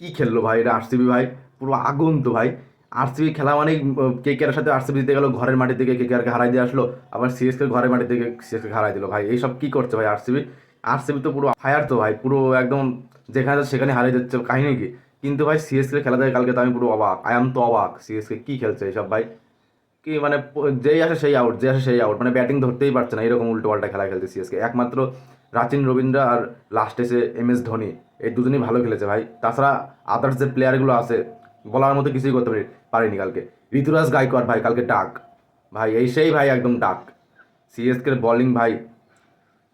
কি খেললো ভাই? এটা আরসিবি ভাই। পুরো আগুন তো ভাই আরসিবি খেলা মানে কে কে সাথে আরসিবি দিতে গেলো, ঘরের মাটি থেকে কে কে আরকে হারাই দিয়ে আসলো, আবার সিএসকে ঘরের মাটির থেকে সিএসকে হারাই দিল। ভাই, এইসব কি করছে ভাই আরসিবি আরসিবি তো পুরো ফায়ার তো ভাই, পুরো একদম যেখানে সেখানে হারিয়ে যাচ্ছে, কাহিনী কি? কিন্তু ভাই সিএসকে খেলা থেকে কালকে তো আমি পুরো অবাক আই এম তো অবাক সিএসকে কি খেলছে এইসব ভাই? কি মানে যেই আসে সেই আউট যে আসে সেই আউট মানে ব্যাটিং ধরতেই পারছে না, এরকম উল্টো পাল্টা খেলা খেলছে সিএসকে একমাত্র রাচিন, রবীন্দ্র আর লাস্ট এসে এম এস ধোনি, এই দুজনই ভালো খেলেছে ভাই। তাছাড়া আদার্স যে প্লেয়ারগুলো আছে, বলার মতো কিছুই করতে পারি, পারিনি কালকে। ঋতুরাজ গাইকোয়াড় ভাই, কালকে ডাক। ভাই, এই সেই ভাই একদম ডাক। সিএসকে বলিং ভাই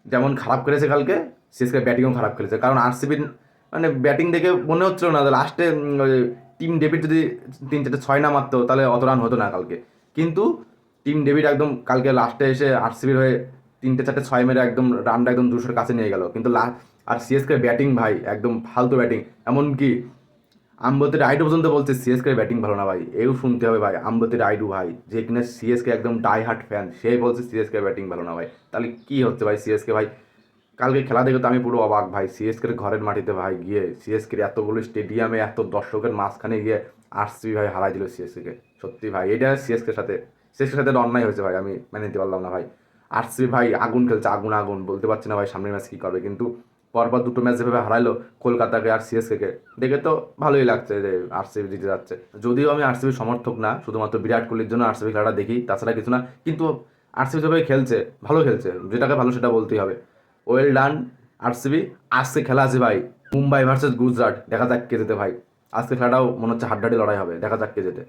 যেমন খারাপ করেছে কালকে সিএসকে ব্যাটিংও খারাপ খেলেছে কারণ আরসিবির মানে ব্যাটিং দেখে মনে হচ্ছিল না লাস্টে টিম ডেভিড যদি তিন চারটে ছয় না মারতো, তাহলে অত রান হতো না কালকে। কিন্তু টিম ডেভিড একদম কালকে লাস্টে এসে আরসিবির হয়ে তিনটে, চারটে, ছয় মেরে একদম রানটা একদম দুশোর কাছে নিয়ে গেল। কিন্তু আর সিএসকে ব্যাটিং ভাই, একদম ফালতু ব্যাটিং এমনকি আম্বতি রাইডু পর্যন্ত বলছে সিএসকে ব্যাটিং ভালো না ভাই। এও শুনতে হবে ভাই, আম্বতি রাইডু ভাই, যে কিনা সিএসকে একদম ডাই হার্ট ফ্যান সে বলছে সিএসকে ব্যাটিং ভালো না ভাই। তাহলে কি হচ্ছে ভাই সিএসকে ভাই? কালকে খেলা দেখে তো আমি পুরো অবাক ভাই। সিএসকে ঘরের মাটিতে ভাই গিয়ে সিএসকে এতগুলো স্টেডিয়ামে এত দর্শকের মাঝখানে গিয়ে আরসিবি ভাই হারাই দিল সিএসকে সত্যি ভাই, এটা সিএসকে সাথে সিএসকে সাথে অন্যায় হয়েছে ভাই, আমি মেনে নিতে পারলাম না ভাই। আরসিবি ভাই আগুন খেলছে, আগুন আগুন, বলতে পারছি না ভাই সামনের ম্যাচ কী করবে, কিন্তু পরপর দুটো ম্যাচ যেভাবে হারাইলো, কলকাতাকে আর সিএসকে দেখে তো ভালোই লাগছে যে আরসিবি জিতে যাচ্ছে। যদিও আমি আরসিবি সমর্থক না, শুধুমাত্র বিরাট কোহলির জন্য আরসিবি খেলাটা দেখি, তাছাড়া কিছু না, কিন্তু আরসিবি যেভাবে খেলছে, ভালো খেলছে, যেটাকে ভালো সেটা বলতেই হবে। Well done, RCB. আজকে খেলা আছে ভাই, মুম্বাই ভার্সেস গুজরাট। দেখা যাক কে যেতে ভাই। আজকে খেলাটাও মনে হচ্ছে হাড্ডাডি লড়াই হবে। দেখা যাক কে যেতে